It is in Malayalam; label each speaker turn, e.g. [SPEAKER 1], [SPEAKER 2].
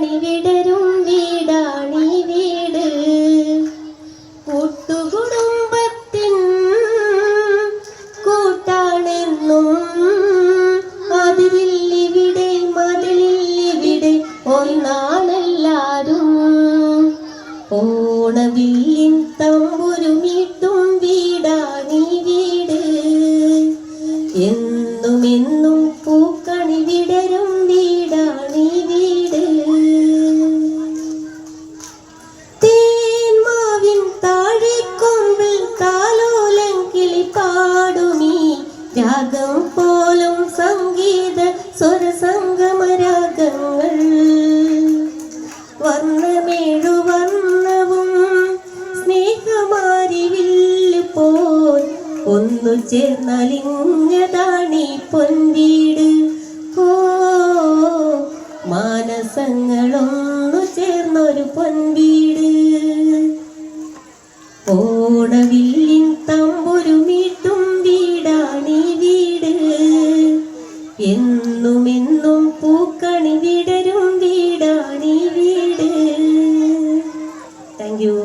[SPEAKER 1] കണി വിടരും വീടാണി വീട്. കൂട്ടുകുടുംബത്തിൻ കൂട്ടാണെന്നും അതിരില്ലിവിടെ മതിലില്ലിവിടെ ഒന്നാണെല്ലാരും. ഓണവില്ലിൻ തമ്പുരുമീട്ടും വീടാണി വീട്. എന്നുമെന്നും രാഗം പോലും സംഗീത സ്വരസംഗമരാഗങ്ങൾ. വർണമേഴു വർണവും സ്നേഹമാരിവിൽ പോൽ ഒന്നു ചേർന്നലിഞ്ഞതാണീ പൊന്തിയിട് മാനസങ്ങളൊന്നു ചേർന്നൊരു പൊൻവീട്. ഓണവില്ല എന്നുമെന്നും പൂക്കണി വിടരും വീടാണി വീട്. Thank you